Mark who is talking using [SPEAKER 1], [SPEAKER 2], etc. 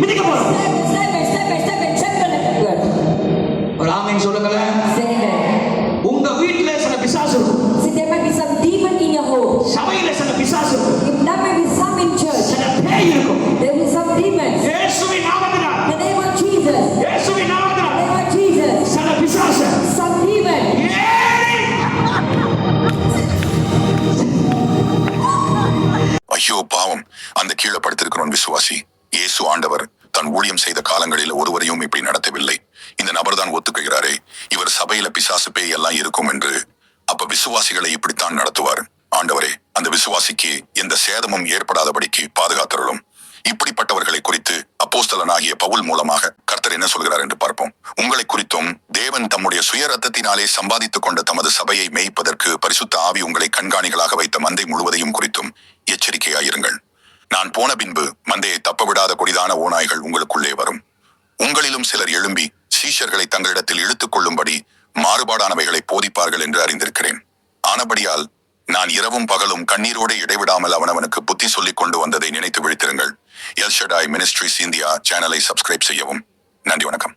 [SPEAKER 1] மிதிக்க போறோம்
[SPEAKER 2] ஐயோ பாவம் அந்த கீழே படுத்திருக்கிறோம் விசுவாசி இயேசு ஆண்டவர் தன் ஊழியம் செய்த காலங்களில் ஒருவரையும் இப்படி நடத்தவில்லை. இந்த நபர் தான் ஒத்துக்குகிறாரே இவர் சபையில பிசாசு பேய் எல்லாம் இருக்கும் என்று. அப்ப விசுவாசிகளை இப்படித்தான் நடத்துவார். ஆண்டவரே அந்த விசுவாசிக்கு எந்த சேதமும் ஏற்படாதபடிக்கு பாதுகாத்தருளும். இப்படிப்பட்டவர்களை குறித்து அப்போஸ்தலனாகிய பவுல் மூலமாக கர்த்தர் என்ன சொல்கிறார் என்று பார்ப்போம். உங்களை குறித்தும் தேவன் தம்முடைய சுய ரத்தத்தினாலே சம்பாதித்துக் கொண்ட தமது சபையை மேய்ப்பதற்கு பரிசுத்த ஆவி உங்களை கண்காணிகளாக வைத்த மந்தை முழுவதையும் குறித்தும் நான் போன பின்பு மந்தையை தப்பவிடாத கொடிதான ஓநாய்கள் உங்களுக்குள்ளே வரும். உங்களிலும் சிலர் எழும்பி சீஷர்களை தங்களிடத்தில் இழுத்துக் கொள்ளும்படி மாறுபாடானவைகளை போதிப்பார்கள் என்று அறிந்திருக்கிறேன். ஆனபடியால் நான் இரவும் பகலும் கண்ணீரோடு இடைவிடாமல் அவனவனுக்கு புத்தி சொல்லிக் கொண்டு வந்ததை நினைத்து விழித்திருங்கள். எல்ஷடாய் மினிஸ்ட்ரிஸ் இந்தியா சேனலை சப்ஸ்கிரைப் செய்யவும். நன்றி வணக்கம்.